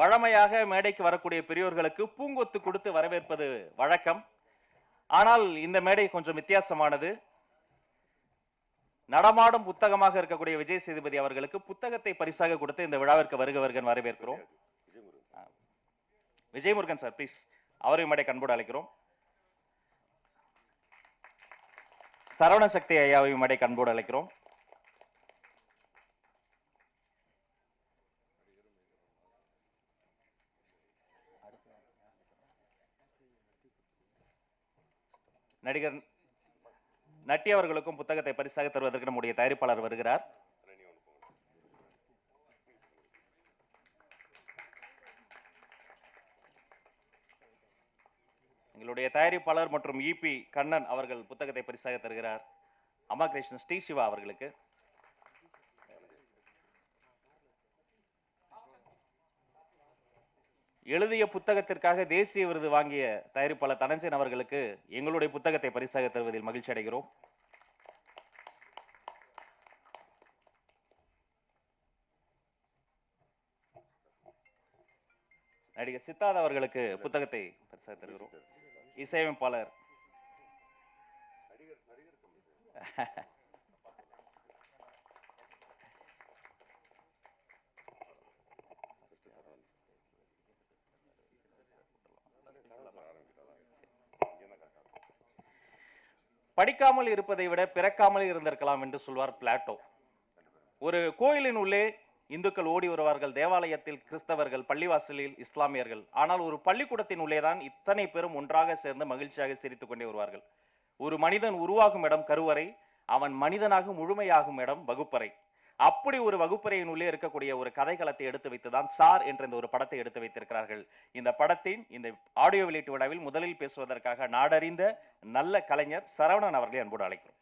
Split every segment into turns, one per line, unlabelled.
வழமையாக மேடைக்கு வரக்கூடிய பெரியோர்களுக்கு பூங்கொத்து கொடுத்து வரவேற்பது வழக்கம். ஆனால் இந்த மேடை கொஞ்சம் வித்தியாசமானது. நடமாடும் புத்தகமாக இருக்கக்கூடிய விஜய் சேதுபதி அவர்களுக்கு புத்தகத்தை பரிசாக கொடுத்து இந்த விழாவிற்கு வருக வருகன் வரவேற்கிறோம். விஜயமுருகன் சார் ப்ளீஸ் அவரையும் மேடை கண்போடு அழைக்கிறோம். சரவண சக்தி ஐயாவையும் மேடை கண்போடு அழைக்கிறோம். நடிகர் நட்டி அவர்களுக்கும் புத்தகத்தை பரிசாக தருவதற்கு நம்முடைய தயாரிப்பாளர் வருகிறார். எங்களுடைய தயாரிப்பாளர் மற்றும் இபி கண்ணன் அவர்கள் புத்தகத்தை பரிசாக தருகிறார். அம்மா கிருஷ்ணன் ஸ்ரீ சிவா அவர்களுக்கு. எழுதிய புத்தகத்திற்காக தேசிய விருது வாங்கிய தயாரிப்பாளர் தனஞ்சன் அவர்களுக்கு எங்களுடைய புத்தகத்தை பரிசாக தருவதில் மகிழ்ச்சி அடைகிறோம். நடிகர் சித்தார்த் அவர்களுக்கு புத்தகத்தை பரிசாக தருகிறோம். இசையமைப்பாளர். படிக்காமல் இருப்பதை விட பிறக்காமல் இருந்திருக்கலாம் என்று சொல்வார் பிளாட்டோ. ஒரு கோயிலின் உள்ளே இந்துக்கள் ஓடி வருவார்கள் தேவாலயத்தில் கிறிஸ்தவர்கள் பள்ளிவாசலில் இஸ்லாமியர்கள். ஆனால் ஒரு பள்ளிக்கூடத்தின் உள்ளேதான் இத்தனை பேரும் ஒன்றாக சேர்ந்து மகிழ்ச்சியாக சிரித்துக் கொண்டே வருவார்கள். ஒரு மனிதன் உருவாகும் இடம் கருவறை அவன் மனிதனாக முழுமையாகும் இடம் வகுப்பறை. அப்படி ஒரு வகுப்பறையின் உள்ளே இருக்கக்கூடிய ஒரு கதைக்களத்தை எடுத்து வைத்துதான் சார் என்ற இந்த ஒரு படத்தை எடுத்து வைத்திருக்கிறார்கள். இந்த படத்தின் இந்த ஆடியோ வெளியீட்டு விழாவில் முதலில் பேசுவதற்காக நாடறிந்த நல்ல கலைஞர் சரவணன் அவர்களை அன்போடு அழைக்கிறோம்.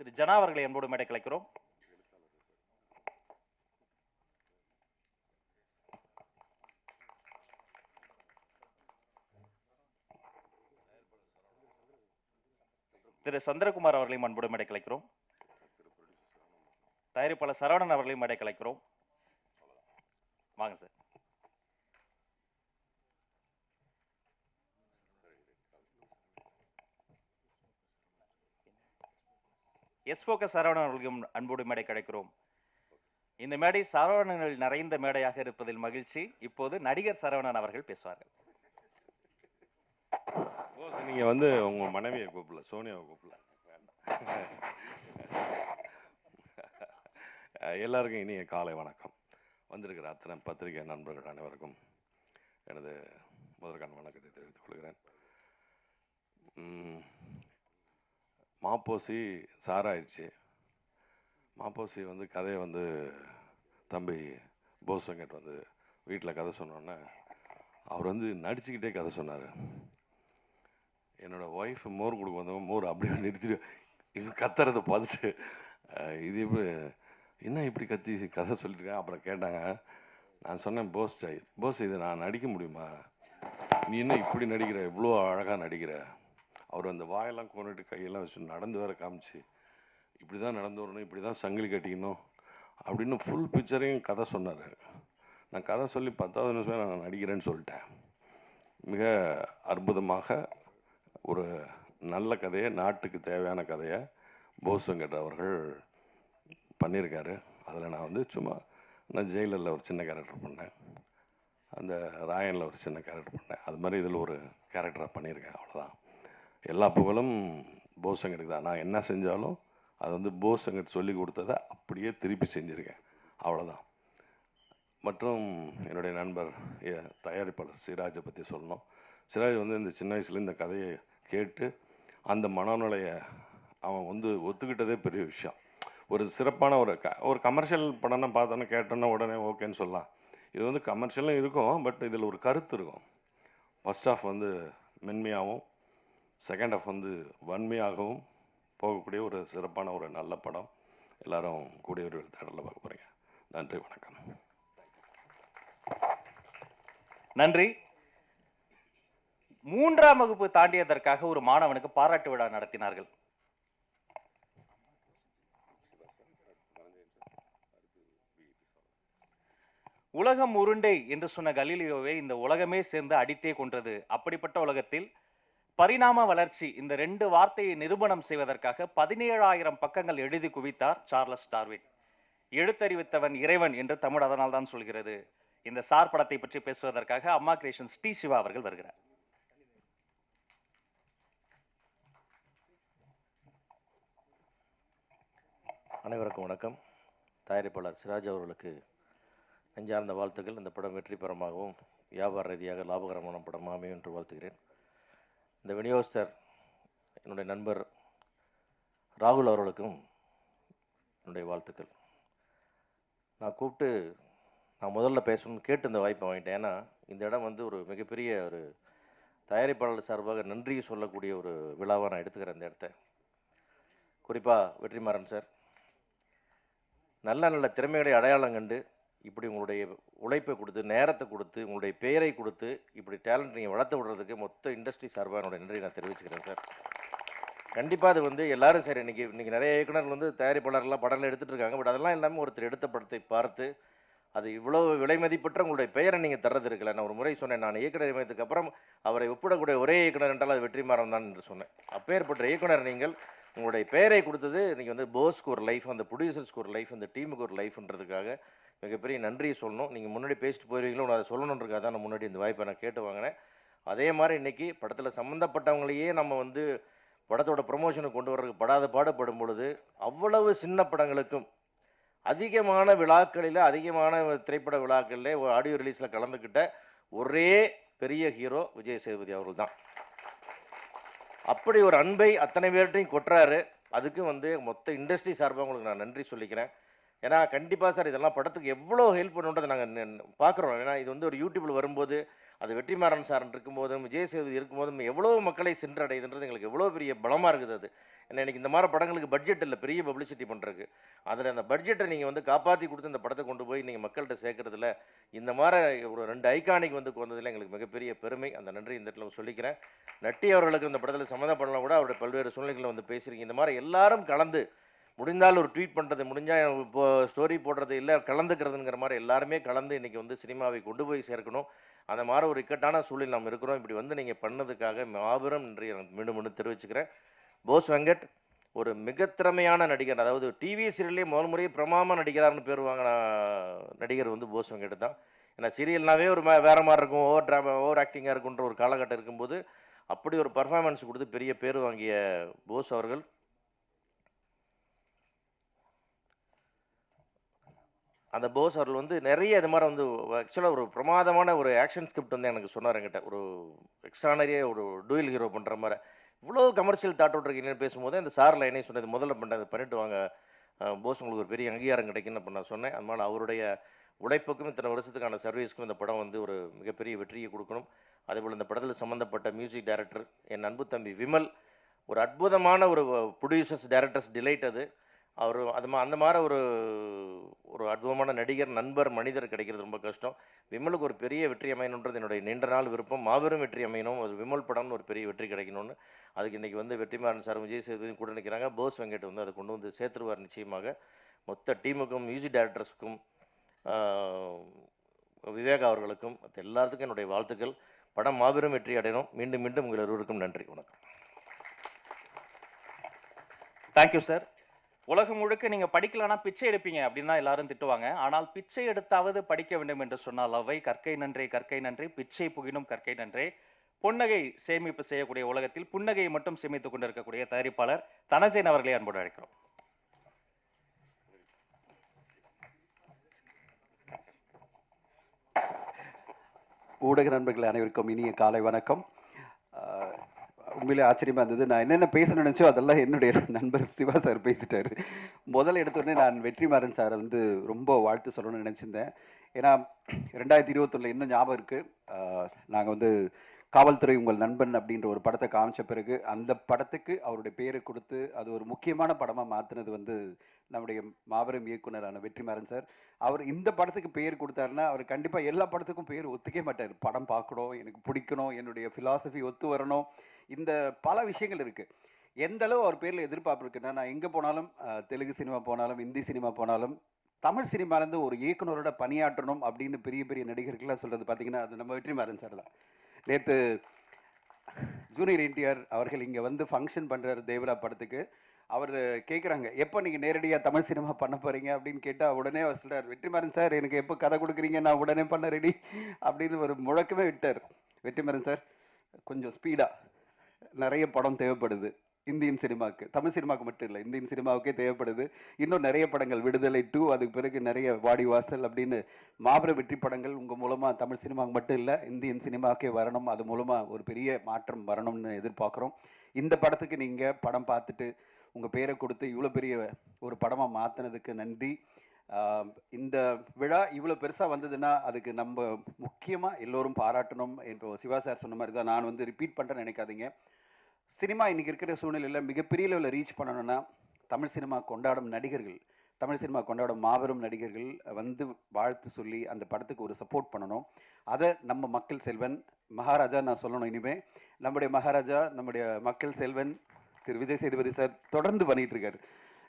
திரு ஜனா அவர்களை அன்போடு மேடை கலைக்கிறோம் திரு சந்திரகுமார் அவர்களையும் அன்போடு மேடை கலைக்கிறோம் தயாரிப்பாளர் சரவணன் அவர்களையும் மேடை கலைக்கிறோம் வாங்க சார். எஸ் போக்க சரவணன் அவர்களுக்கும் அன்போடு மேடை கிடைக்கிறோம் இந்த மேடை சரவணங்கள் நிறைந்த மேடையாக இருப்பதில் மகிழ்ச்சி. இப்போது நடிகர் சரவணன் அவர்கள் பேசுவார்கள்.
போஸ் நீங்க வந்து உங்க மனைவியை கூப்பிடல சோனியாவை கூப்பிடல. எல்லாருக்கும் இனிய காலை வணக்கம். வந்திருக்கிற அத்தனை பத்திரிகை நண்பர்கள் அனைவருக்கும் எனது முதற்கான வணக்கத்தை தெரிவித்துக் கொள்கிறேன். மாப்போசி சாராயிடுச்சு மாப்போசி வந்து கதையை வந்து தம்பி போஸ் வெங்கட் வந்து வீட்டில் கதை சொன்னோன்னே அவர் வந்து நடிச்சுக்கிட்டே கதை சொன்னார். என்னோட ஒய்ஃப் மோர் கொடுக்க வந்தவங்க மோர் அப்படியே நிறுத்திட்டு இவன் கத்துறத பார்த்துட்டு இது இப்போ என்ன இப்படி கத்தி கதை சொல்லியிருக்கேன் அப்புறம் கேட்டாங்க நான் சொன்னேன் போஸ் போஸ் இது நான் நடிக்க முடியுமா? நீ என்ன இப்படி நடிக்கிற? இவ்வளோ அழகாக நடிக்கிற? அவர் அந்த வாயெல்லாம் கொண்டுட்டு கையெல்லாம் வச்சு நடந்து வேற காமிச்சு இப்படி தான் நடந்து வரணும் இப்படி தான் சங்கிலி கட்டிக்கணும் அப்படின்னு ஃபுல் பிக்சரையும் கதை சொன்னார். நான் கதை சொல்லி பத்தாவது நிமிஷம் நான் நடிக்கிறேன்னு சொல்லிட்டேன். மிக அற்புதமாக ஒரு நல்ல கதையை நாட்டுக்கு தேவையான கதையை போசங்கட் அவர்கள் பண்ணியிருக்காரு. அதில் நான் வந்து சும்மா நான் ஜெயிலரில் ஒரு சின்ன கேரக்டர் பண்ணேன். அந்த ராயனில் ஒரு சின்ன கேரக்டர் பண்ணேன். அது மாதிரி இதில் ஒரு கேரக்டராக பண்ணியிருக்கேன். அவ்வளோதான் எல்லா புகழும் போசங்கட்டுக்கு தான். நான் என்ன செஞ்சாலும் அது வந்து போசங்கட் சொல்லி கொடுத்ததை அப்படியே திருப்பி செஞ்சுருக்கேன். அவ்வளோதான் மற்றும் என்னுடைய நண்பர் தயாரிப்பாளர் சிராஜை பற்றி சொல்லணும். சிராஜ் வந்து இந்த சின்ன வயசுல இந்த கதையை கேட்டு அந்த மனநிலையை அவன் வந்து ஒத்துக்கிட்டதே பெரிய விஷயம். ஒரு சிறப்பான ஒரு க ஒரு கமர்ஷியல் படம்னா பார்த்தோன்னா கேட்டோன்னா உடனே ஓகேன்னு சொல்லலாம். இது வந்து கமர்ஷியலும் இருக்கும் பட் இதில் ஒரு கருத்து இருக்கும். ஃபர்ஸ்ட் ஆஃப் வந்து மென்மையாகவும் செகண்ட் ஆஃப் வந்து வன்மையாகவும் போகக்கூடிய ஒரு சிறப்பான ஒரு நல்ல படம். எல்லாரும் கூடிய ஒரு தேடலில் பார்க்க போகிறீங்க நன்றி வணக்கம்.
நன்றி. மூன்றாம் வகுப்பு தாண்டியதற்காக ஒரு மாணவனுக்கு பாராட்டு விழா நடத்தினார்கள். உலகம் உருண்டை என்று சொன்ன கலீலியோவை இந்த உலகமே சேர்ந்து அடித்தே கொன்றது. அப்படிப்பட்ட உலகத்தில் பரிணாம வளர்ச்சி இந்த ரெண்டு வார்த்தையை நிரூபணம் செய்வதற்காக பதினேழாயிரம் பக்கங்கள் எழுதி குவித்தார் சார்லஸ் டார்வின். எழுத்தறிவித்தவன் இறைவன் என்று தமிழ் அதனால் தான் சொல்கிறது. இந்த சார் படத்தை பற்றி பேசுவதற்காக அம்மா கிரேஷன் ஸ்ரீ சிவா அவர்கள் வருகிறார்.
அனைவருக்கும் வணக்கம். தயாரிப்பாளர் சிராஜ் அவர்களுக்கு நெஞ்சார்ந்த வாழ்த்துக்கள். இந்த படம் வெற்றிபரமாகவும் வியாபார ரீதியாக லாபகரமான படமாக அமையும் என்று வாழ்த்துகிறேன். இந்த விநியோகஸ்தர் என்னுடைய நண்பர் ராகுல் அவர்களுக்கும் என்னுடைய வாழ்த்துக்கள். நான் கூப்பிட்டு நான் முதல்ல பேசணும்னு கேட்டு இந்த வாய்ப்பை வாங்கிட்டேன். ஏன்னா இந்த இடம் வந்து ஒரு மிகப்பெரிய ஒரு தயாரிப்பாளர் சார்பாக நன்றி சொல்லக்கூடிய ஒரு விழாவாக நான் எடுத்துக்கிறேன் இந்த இடத்த. குறிப்பாக வெற்றிமாறன் சார் நல்ல நல்ல திறமைகளை அடையாளம் கண்டு இப்படி உங்களுடைய உழைப்பை கொடுத்து நேரத்தை கொடுத்து உங்களுடைய பெயரை கொடுத்து இப்படி டேலண்ட் நீங்கள் வளர்த்து விடுறதுக்கு மொத்த இண்டஸ்ட்ரி சார்பாக என்னோட நன்றி நான் தெரிவிச்சுக்கிறேன் சார் கண்டிப்பாக அது வந்து எல்லாரும் சரி இன்றைக்கி இன்றைக்கி நிறைய இயக்குனர் வந்து தயாரிப்பாளர்லாம் படங்கள் எடுத்துகிட்டு இருக்காங்க. பட் அதெல்லாம் இல்லாமல் ஒருத்தர் எடுத்த படத்தை பார்த்து அது இவ்வளோ விலை மதிப்பற்ற உங்களுடைய பெயரை நீங்கள் தர்றது இருக்கல நான் ஒரு முறை சொன்னேன் நான் இயக்குனர் இமயத்துக்கு அப்புறம் அவரை ஒப்பிடக்கூடிய ஒரே இயக்குனர் என்றால் அது வெற்றிமாறன் தான் என்று சொன்னேன். அப்பேற்பட்ட இயக்குனர் நீங்கள் உங்களுடைய பெயரை கொடுத்தது இன்றைக்கி வந்து போஸ்க்கு ஒரு லைஃப் அந்த ப்ரொடியூசர்ஸ்க்கு ஒரு லைஃப் அந்த டீமுக்கு ஒரு லைஃப்ன்றதுக்காக மிகப்பெரிய நன்றியை சொல்லணும். நீங்கள் முன்னாடி பேசிட்டு போயிருவீங்களோ நான் அதை சொல்லணுன்றதுக்காக தான் நான் முன்னாடி இந்த வாய்ப்பை நான் கேட்டு வாங்கினேன். அதே மாதிரி இன்னைக்கு படத்தில் சம்மந்தப்பட்டவங்களையே நம்ம வந்து படத்தோட ப்ரொமோஷனை கொண்டு வர்றதுக்கு படாத பாடுபடும் பொழுது அவ்வளவு சின்ன படங்களுக்கும் அதிகமான விழாக்களில் அதிகமான திரைப்பட விழாக்களில் ஆடியோ ரிலீஸில் கலந்துக்கிட்ட ஒரே பெரிய ஹீரோ விஜய் சேதுபதி அவர்கள் தான். அப்படி ஒரு அன்பை அத்தனை பேர்கிட்டையும் கொட்டுறாரு. அதுக்கு வந்து மொத்த இண்டஸ்ட்ரி சார்பாக உங்களுக்கு நான் நன்றி சொல்லிக்கிறேன். ஏன்னா கண்டிப்பாக சார் இதெல்லாம் படத்துக்கு எவ்வளோ ஹெல்ப் பண்ணுன்றதை நாங்கள் பார்க்குறோம். ஏன்னா இது வந்து ஒரு யூடியூப்பில் வரும்போது அது வெற்றிமாறன் சார் இருக்கும்போதும் விஜய் சேது இருக்கும்போதும் எவ்வளோ மக்களை சென்றடையுதுன்றது எங்களுக்கு எவ்வளோ பெரிய பலமாக இருக்குது அது. ஏன்னா எனக்கு இந்த மாதிரி படங்களுக்கு பட்ஜெட் இல்லை பெரிய பப்ளிசிட்டி பண்ணுறதுக்கு அதில் அந்த பட்ஜெட்டை நீங்கள் வந்து காப்பாற்றி கொடுத்து இந்த படத்தை கொண்டு போய் நீங்கள் மக்கள்கிட்ட சேர்க்கறதுல இந்த மாதிரி ஒரு ரெண்டு ஐகானிக் வந்து கொண்டதில் எங்களுக்கு மிகப்பெரிய பெருமை. அந்த நன்றி இந்த இடத்துல சொல்லிக்கிறேன். நட்டி அவர்களுக்கு இந்த படத்தில் சம்மந்தப்படலாம் கூட அவருடைய பல்வேறு சூழ்நிலைகளை வந்து பேசுறீங்க இந்த மாதிரி எல்லாரும் கலந்து முடிந்தால் ஒரு ட்வீட் பண்ணுறது முடிஞ்சால் இப்போ ஸ்டோரி போடுறது இல்லை கலந்துக்கிறதுங்கிற மாதிரி எல்லாருமே கலந்து இன்றைக்கி வந்து சினிமாவை கொண்டு போய் சேர்க்கணும். அந்த மாதிரி ஒரு இக்கட்டான சூழல் நாம் இருக்கிறோம். இப்படி வந்து நீங்கள் பண்ணதுக்காக மாபெரும் நன்றி மீண்டும் மீண்டும் தெரிவிச்சுக்கிறேன். போஸ் வெங்கட் ஒரு மிக திறமையான நடிகர். அதாவது டிவி சீரியல்லே முதல் முறையே பிரமாம நடிகரார்னு பேர் வாங்கின நடிகர் வந்து போஸ் வெங்கட் தான். ஏன்னா சீரியல்னாவே ஒரு வேற மாதிரி இருக்கும். ஓவர் ட்ராமா ஓவர் ஆக்டிங்காக இருக்குன்ற ஒரு காலகட்டம் இருக்கும்போது அப்படி ஒரு பர்ஃபார்மன்ஸ் கொடுத்து பெரிய பேர் வாங்கிய போஸ் அவர்கள். அந்த போஸ் அவர்கள் வந்து நிறைய இது மாதிரி வந்து ஆக்சுவலாக ஒரு பிரமாதமான ஒரு ஆக்ஷன் ஸ்கிரிப்ட் வந்து எனக்கு சொன்னார் என்கிட்ட. ஒரு எக்ஸ்ட்ரானரியே ஒரு டூயல் ஹீரோ பண்ணுற மாதிரி. இவ்வளோ கமர்ஷியல் தாட் இருக்கீங்கன்னு பேசும்போது அந்த சார் லைனே சொன்னது முதல்ல பண்ணது அதை பண்ணிட்டு வாங்க. போஸ் உங்களுக்கு ஒரு பெரிய அங்கீகாரம் கிடைக்குன்னு அப்போ நான் சொன்னேன். அதனால் அவருடைய உழைப்புக்கும் இத்தனை வருஷத்துக்கான சர்வீஸ்க்கும் இந்த படம் வந்து ஒரு மிகப்பெரிய வெற்றியை கொடுக்கணும். அதேபோல் இந்த படத்தில் சம்மந்தப்பட்ட மியூசிக் டைரக்டர் என் அன்பு தம்பி விமல் ஒரு அற்புதமான ஒரு ப்ரொடியூசர்ஸ் டைரக்டர்ஸ் டிலைட் அது. அவர் அது மா அந்த மாதிரி ஒரு ஒரு அற்புதமான நடிகர் நண்பர் மனிதர் கிடைக்கிறது ரொம்ப கஷ்டம். விமலுக்கு ஒரு பெரிய வெற்றி அமையணுன்றது என்னுடைய நீண்ட நாள் விருப்பம். மாபெரும் வெற்றி அமையணும். ஒரு விமல் படம்னு ஒரு பெரிய வெற்றி கிடைக்கணும்னு அதுக்கு இன்னைக்கு வந்து வெற்றிமாறன் சார் விஜய் சேதுபதி கூட நிற்கிறாங்க போஸ் வெங்கட் வந்து அதை கொண்டு வந்து சேர்த்துருவார் நிச்சயமாக. மொத்த டீமுக்கும் மியூசிக் டைரக்டர்ஸுக்கும் விவேக் அவர்களுக்கும் மற்ற எல்லாத்துக்கும் என்னுடைய வாழ்த்துக்கள். படம் மாபெரும் வெற்றி அடையணும். மீண்டும் மீண்டும் உங்கள் இருவருக்கும் நன்றி. வணக்கம்.
தேங்க்யூ சார் உலகம் முழுக்க நீங்க படிக்கலனா பிச்சை எடுப்பீங்க அப்படின்னு தான் எல்லாரும் திட்டுவாங்க. ஆனால் பிச்சை எடுத்தாவது படிக்க வேண்டும் என்று சொன்னால் அவை. கற்கை நன்றே கற்கை நன்றே. பிச்சை புகினும் கற்கை நன்றே. புன்னகை சேமிப்பு செய்யக்கூடிய உலகத்தில் புன்னகையை மட்டும் சேமித்துக் கொண்டிருக்கக்கூடிய தயாரிப்பாளர் தனசேன் அவர்களை அன்போடு அழைக்கிறோம்.
ஊடக நண்பர்கள் அனைவருக்கும் இனிய காலை வணக்கம். உண்மையிலே ஆச்சரியமா இருந்தது. நான் என்னென்ன பேச நினைச்சோ அதெல்லாம் என்னுடைய நண்பர் சிவா சார் பேசிட்டாரு. முதல்ல எடுத்த உடனே நான் வெற்றிமாறன் சாரை வந்து ரொம்ப வாழ்த்து சொல்லணும்னு நினச்சிருந்தேன். ஏன்னா ரெண்டாயிரத்தி இருபத்தொன்னில் இன்னும் ஞாபகம் இருக்கு. நாங்கள் வந்து காவல்துறை உங்கள் நண்பன் அப்படின்ற ஒரு படத்தை காமிச்ச பிறகு அந்த படத்துக்கு அவருடைய பேரை கொடுத்து அது ஒரு முக்கியமான படமாக மாற்றினது வந்து நம்முடைய மாபெரும் இயக்குனரான வெற்றிமாறன் சார். அவர் இந்த படத்துக்கு பெயர் கொடுத்தாருன்னா அவர் கண்டிப்பாக எல்லா படத்துக்கும் பேர் ஒத்துக்கவே மாட்டார். படம் பார்க்கணும் எனக்கு பிடிக்கணும் என்னுடைய ஃபிலாசபி ஒத்து வரணும். இந்த பல விஷயங்கள் இருக்குது எந்த அளவு அவர் பேரில் எதிர்பார்ப்பு இருக்குன்னா நான் எங்கே போனாலும் தெலுங்கு சினிமா போனாலும் இந்தி சினிமா போனாலும் தமிழ் சினிமாலேருந்து ஒரு இயக்குனரோட பணியாற்றணும் அப்படின்னு பெரிய பெரிய நடிகர்கள்லாம் சொல்கிறது பார்த்தீங்கன்னா அது நம்ம வெற்றிமாறன் சார் தான். நேற்று ஜூனியர் என்டிஆர் அவர்கள் இங்கே வந்து ஃபங்க்ஷன் பண்ணுறாரு தேவரா படத்துக்கு. அவர் கேட்குறாங்க எப்போ நீங்கள் நேரடியாக தமிழ் சினிமா பண்ண போகிறீங்க அப்படின்னு கேட்டால் உடனே அவர் சொல்கிறார் வெற்றிமாறன் சார் எனக்கு எப்போ கதை கொடுக்குறீங்க? நான் உடனே பண்ண ரெடி அப்படின்னு ஒரு முழக்கமே விட்டார். வெற்றிமாறன் சார் கொஞ்சம் ஸ்பீடாக நிறைய படம் தேவைப்படுது. இந்தியன் சினிமாவுக்கு தமிழ் சினிமாவுக்கு மட்டும் இல்லை இந்தியன் சினிமாவுக்கே தேவைப்படுது. இன்னும் நிறைய படங்கள் விடுதலை டூ அதுக்கு பிறகு நிறைய வாடி வாசல் அப்படின்னு மாபெரும் வெற்றி படங்கள் உங்கள் மூலமாக தமிழ் சினிமாவுக்கு மட்டும் இல்லை இந்தியன் சினிமாவுக்கே வரணும். அது மூலமாக ஒரு பெரிய மாற்றம் வரணும்னு எதிர்பார்க்குறோம். இந்த படத்துக்கு நீங்கள் படம் பார்த்துட்டு உங்கள் பேரை கொடுத்து இவ்வளோ பெரிய ஒரு படமாக மாற்றினதுக்கு நன்றி. இந்த விழா இவ்வளோ பெருசாக வந்ததுன்னா அதுக்கு நம்ம முக்கியமாக எல்லோரும் பாராட்டணும் இப்போ சிவா சார் சொன்ன மாதிரி தான் நான் வந்து ரிப்பீட் பண்ணுறேன்னு நினைக்காதீங்க. சினிமா இன்றைக்கி இருக்கிற சூழ்நிலையில் மிகப்பெரிய லெவலில் ரீச் பண்ணணும்னா தமிழ் சினிமா கொண்டாடும் நடிகர்கள் தமிழ் சினிமா கொண்டாடும் மாபெரும் நடிகர்கள் வந்து வாழ்த்து சொல்லி அந்த படத்துக்கு ஒரு சப்போர்ட் பண்ணணும். அதை நம்ம மக்கள் செல்வன் மகாராஜா நான் சொல்லணும் இனிமே. நம்முடைய மகாராஜா நம்முடைய மக்கள் செல்வன் திரு விஜய் சேதுபதி சார் தொடர்ந்து பண்ணிட்டு இருக்காரு.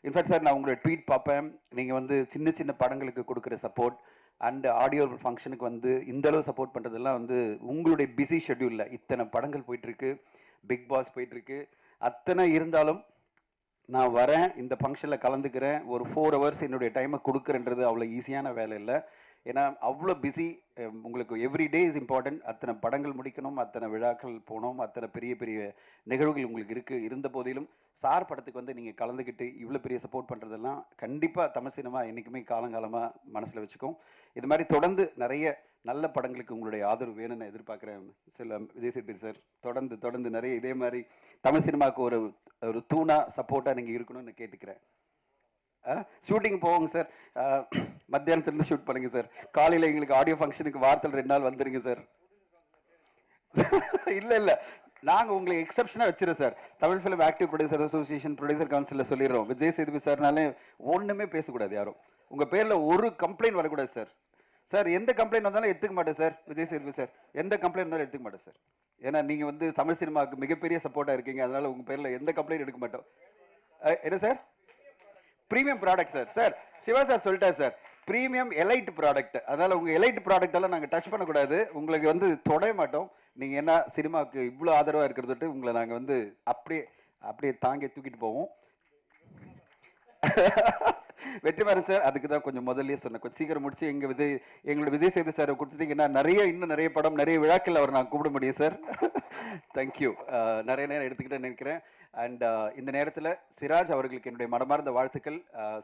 இன்ஃபேக்ட் சார் நான் உங்களோட ட்வீட் பார்ப்பேன். நீங்கள் வந்து சின்ன சின்ன படங்களுக்கு கொடுக்குற சப்போர்ட் அண்ட் ஆடியோ ஃபங்க்ஷனுக்கு வந்து இந்தளவு சப்போர்ட் பண்ணுறதெல்லாம் வந்து உங்களுடைய பிஸி ஷெட்யூலில் இத்தனை படங்கள் போயிட்டுருக்கு பிக் பாஸ் போயிட்டுருக்கு. அத்தனை இருந்தாலும் நான் வரேன் இந்த ஃபங்க்ஷனில் கலந்துக்கிறேன் ஒரு ஃபோர் ஹவர்ஸ் என்னுடைய டைமை கொடுக்குறேன்றது அவ்வளோ ஈஸியான வேலை இல்லை. ஏன்னா அவ்வளோ பிஸி உங்களுக்கு எவ்ரி டே இஸ் இம்பார்ட்டன்ட் அத்தனை படங்கள் முடிக்கணும் அத்தனை விழாக்கள் போகணும் அத்தனை பெரிய பெரிய நிகழ்வுகள் உங்களுக்கு இருக்குது இருந்த போதிலும் சார் படத்துக்கு வந்து நீங்கள் கலந்துக்கிட்டு இவ்வளோ பெரிய சப்போர்ட் பண்ணுறதெல்லாம் கண்டிப்பாக தமிழ் சினிமா என்றைக்குமே காலங்காலமாக மனசில் வச்சுக்கும். இது மாதிரி தொடர்ந்து நிறைய நல்ல படங்களுக்கு உங்களுடைய ஆதரவு வேணும்னு எதிர்பார்க்குறேன் சில விஜய் சார். தொடர்ந்து தொடர்ந்து நிறைய இதே மாதிரி தமிழ் சினிமாவுக்கு ஒரு ஒரு தூணாக சப்போர்ட்டாக நீங்கள் இருக்கணும்னு கேட்டுக்கிறேன். ஷூட்டிங் போவோங்க சார். மத்தியானத்துலேருந்து ஷூட் பண்ணுங்க சார். காலையில் எங்களுக்கு ஆடியோ ஃபங்க்ஷனுக்கு வாரத்தில் ரெண்டு நாள் வந்துடுங்க சார். இல்லை இல்லை. நாங்கள் உங்களை எக்ஸப்ஷனாக வச்சிரோம் sir. Tamil film active producer association producer கவுன்சிலில் சொல்லிடுறோம். விஜய் சேதுபதி சார்னாலே ஒன்றுமே பேசக்கூடாது யாரும். உங்கள் பேரில் ஒரு கம்ப்ளைண்ட் வரக்கூடாது சார். சார் எந்த கம்ப்ளைண்ட் வந்தாலும் எடுத்துக்க மாட்டேன் சார் விஜய் சேதுபதி சார் எந்த கம்ப்ளைண்ட் வந்தாலும் எடுத்துக்க மாட்டேன் சார் ஏன்னா நீங்கள் வந்து தமிழ் சினிமாவுக்கு மிகப்பெரிய சப்போர்ட்டாக இருக்கீங்க. அதனால் உங்கள் பேரில் எந்த கம்ப்ளைண்ட் எடுக்க மாட்டோம். என்ன sir premium product sir sir Siva sir சொல்லிட்டார் சார் ப்ரீமியம் எலைட் ப்ராடக்ட் அதனால் உங்கள் எலைட் ப்ராடக்ட் எல்லாம் டச் பண்ணக்கூடாது. உங்களுக்கு வந்து தொடைய மாட்டோம். நீங்கள் என்ன சினிமாவுக்கு இவ்வளோ ஆதரவாக இருக்கிறது விட்டு உங்களை நாங்கள் வந்து அப்படியே அப்படியே தாங்கி தூக்கிட்டு போவோம். வெற்றிமாறன் சார் அதுக்கு தான் கொஞ்சம் முதல்லயே சொன்னேன். கொஞ்சம் சீக்கிரம் முடிச்சு எங்க விஜய் எங்களோட விஜய் சேது சார் கொடுத்துட்டீங்கன்னா நிறைய இன்னும் நிறைய படம் நிறைய விழாக்கள் அவர் நான் கூப்பிட முடியும் சார். தேங்க்யூ நிறைய நேரம் எடுத்துக்கிட்டேன்னு நினைக்கிறேன். அண்ட் இந்த நேரத்தில் சிராஜ் அவர்களுக்கு என்னுடைய மனமார்ந்த வாழ்த்துக்கள்.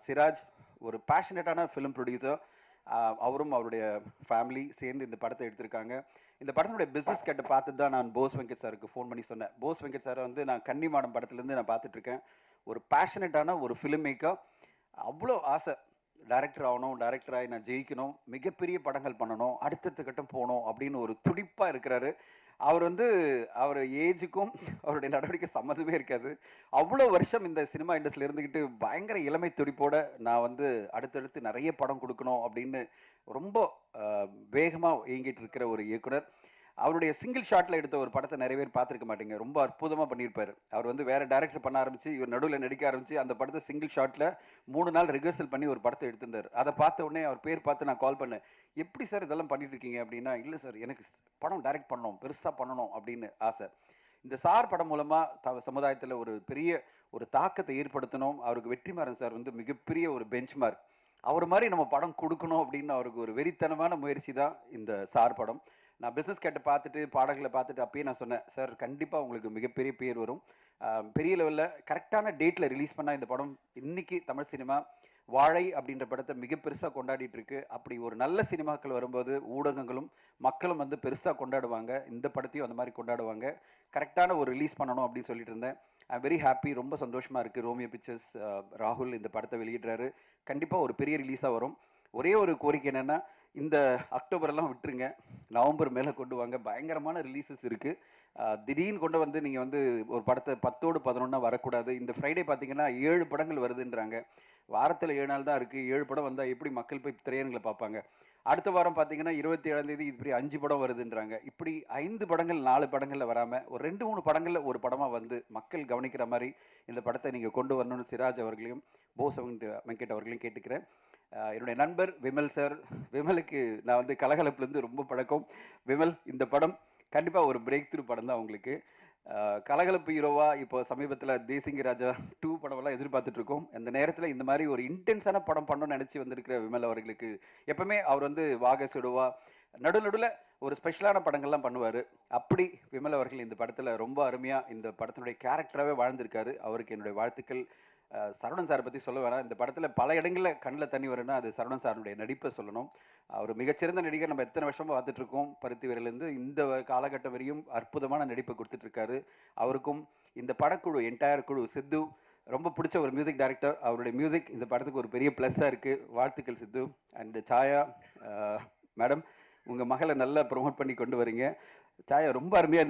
சிராஜ் ஒரு பேஷனேட்டான ஃபிலிம் ப்ரொடியூசர் அவரும் அவருடைய ஃபேமிலி சேர்ந்து இந்த படத்தை எடுத்திருக்காங்க. இந்த படத்தினுடைய பிஸ்னஸ் கேட்டு பார்த்து தான் நான் போஸ் வெங்கட் சாருக்கு ஃபோன் பண்ணி சொன்னேன். போஸ் வெங்கட் சாரை வந்து நான் கன்னிமாடம் படத்துலேருந்து நான் பார்த்துட்டு இருக்கேன். ஒரு பேஷனேட்டான ஒரு ஃபிலிம் மேக்கர் அவ்வளோ ஆசை. டைரக்டர் ஆகணும் டைரக்டராகி நான் ஜெயிக்கணும் மிகப்பெரிய படங்கள் பண்ணணும் அடுத்தடுத்த கட்டம் போகணும் அப்படின்னு ஒரு துடிப்பாக இருக்கிறாரு. அவர் வந்து அவர் ஏஜுக்கும் அவருடைய நடவடிக்கை சம்மந்தமே இருக்காது. அவ்வளோ வருஷம் இந்த சினிமா இண்டஸ்ட்ரியில் இருந்துக்கிட்டு பயங்கர இளமை துடிப்போட நான் வந்து அடுத்தடுத்து நிறைய படம் கொடுக்கணும் அப்படின்னு ரொம்ப வேகமாக இயங்கிட்டு இருக்கிற ஒரு இயக்குனர். அவருடைய சிங்கிள் ஷாட்டில் எடுத்த ஒரு படத்தை நிறைய பேர் பார்த்துருக்க மாட்டீங்க. ரொம்ப அற்புதமாக பண்ணியிருப்பாரு. அவர் வந்து வேறு டேரக்டர் பண்ண ஆரம்பிச்சு இவர் நடுவில் நடிக்க ஆரம்பிச்சு அந்த படத்தை சிங்கிள் ஷாட்டில் மூணு நாள் ரிஹர்சல் பண்ணி ஒரு படத்தை எடுத்திருந்தார். அதை பார்த்த உடனே அவர் பேர் பார்த்து நான் கால் பண்ணேன். எப்படி சார் இதெல்லாம் பண்ணிட்டு இருக்கீங்க? அப்படின்னா இல்லை சார் எனக்கு படம் டைரக்ட் பண்ணணும் பெருசாக பண்ணணும் அப்படின்னு ஆசை. இந்த சார் படம் மூலமாக த சமுதாயத்தில் ஒரு பெரிய ஒரு தாக்கத்தை ஏற்படுத்தணும். அவருக்கு வெற்றிமாறன் சார் வந்து மிகப்பெரிய ஒரு பெஞ்ச் மார்க் அவர் மாதிரி நம்ம படம் கொடுக்கணும் அப்படின்னு அவருக்கு ஒரு வெறித்தனமான முயற்சி தான் இந்த சார் படம். நான் பிஸ்னஸ் கேட்டு பார்த்துட்டு பாடல்களை பார்த்துட்டு அப்பயே நான் சொன்னேன் சார் கண்டிப்பாக உங்களுக்கு மிகப்பெரிய பேர் வரும். பெரிய லெவலில் கரெக்டான டேட்டில் ரிலீஸ் பண்ணால் இந்த படம் இன்னைக்கு தமிழ் சினிமா வாழை அப்படின்ற படத்தை மிக பெருசாக கொண்டாடிட்டு இருக்கு. அப்படி ஒரு நல்ல சினிமாக்கள் வரும்போது ஊடகங்களும் மக்களும் வந்து பெருசாக கொண்டாடுவாங்க. இந்த படத்தையும் அந்த மாதிரி கொண்டாடுவாங்க. கரெக்டான ஒரு ரிலீஸ் பண்ணணும் அப்படின்னு சொல்லிட்டு இருந்தேன். ஐ வெரி ஹாப்பி ரொம்ப சந்தோஷமாக இருக்குது ரோமியோ பிக்சர்ஸ் ராகுல் இந்த படத்தை வெளியிடுறாரு. கண்டிப்பாக ஒரு பெரிய ரிலீஸாக வரும். ஒரே ஒரு கோரிக்கை என்னென்னா இந்த அக்டோபரெல்லாம் விட்டுருங்க. நவம்பர் மேலே கொண்டு வாங்க. பயங்கரமான ரிலீசஸ் இருக்குது திடீர்னு கொண்டு வந்து நீங்கள் வந்து ஒரு படத்தை பத்தோடு பதினொன்னா வரக்கூடாது. இந்த ஃப்ரைடே பார்த்தீங்கன்னா ஏழு படங்கள் வருதுன்றாங்க. வாரத்தில் ஏழு நாள் தான் இருக்குது ஏழு படம் வந்தால் எப்படி மக்கள் போய் திரையரங்களை பார்ப்பாங்க? அடுத்த வாரம் பார்த்தீங்கன்னா இருபத்தி ஏழாம் தேதி இப்படி அஞ்சு படம் வருதுன்றாங்க. இப்படி ஐந்து படங்கள் நாலு படங்களில் வராமல் ஒரு ரெண்டு மூணு படங்களில் ஒரு படமாக வந்து மக்கள் கவனிக்கிற மாதிரி இந்த படத்தை நீங்கள் கொண்டு வரணும்னு சிராஜ் அவர்களையும் போஸ் வெங்கட் அவர்களையும் கேட்டுக்கிறேன். என்னுடைய நண்பர் விமல் சார். விமலுக்கு நான் வந்து கலகலப்புலேருந்து ரொம்ப பழக்கம். விமல் இந்த படம் கண்டிப்பாக ஒரு பிரேக் த்ரூ படம் தான் உங்களுக்கு. கலகலப்பு ஹீரோவா இப்போ சமீபத்தில் தேசிங்க ராஜா டூ படமெல்லாம் எதிர்பார்த்துட்டு இருக்கோம் அந்த நேரத்தில் இந்த மாதிரி ஒரு இன்டென்ஸான படம் பண்ணணும்னு நினச்சி வந்திருக்கிற விமல் அவர்களுக்கு எப்பவுமே அவர் வந்து வாக சுடுவா. நடு நடுவில் ஒரு ஸ்பெஷலான படங்கள்லாம் பண்ணுவார். அப்படி விமல் அவர்கள் இந்த படத்தில் ரொம்ப அருமையாக இந்த படத்தினுடைய கேரக்டராகவே வாழ்ந்திருக்காரு. அவருக்கு என்னுடைய வாழ்த்துக்கள். சரவணன் சாரை பற்றி சொல்ல வேணாம். இந்த படத்தில் பல இடங்களில் கண்ணில் தண்ணி வரும்னா அது சரவணன் சாருடைய நடிப்பை சொல்லணும். அவர் மிகச்சிறந்த நடிகர். நம்ம எத்தனை வருஷமாக பார்த்துட்ருக்கோம் பருத்தி வரையிலேருந்து இந்த காலகட்டம் வரையும் அற்புதமான நடிப்பை கொடுத்துட்ருக்காரு. அவருக்கும் இந்த படக்குழு என்டையர் குழு சித்து ரொம்ப பிடிச்ச ஒரு மியூசிக் டைரக்டர் அவருடைய மியூசிக் இந்த படத்துக்கு ஒரு பெரிய ப்ளஸ்ஸாக இருக்குது வாழ்த்துக்கள் சித்து. அண்ட் சாயா மேடம் உங்கள் மகளை நல்லா ப்ரொமோட் பண்ணி கொண்டு வரீங்க. சாயா ரொம்ப அருமையாக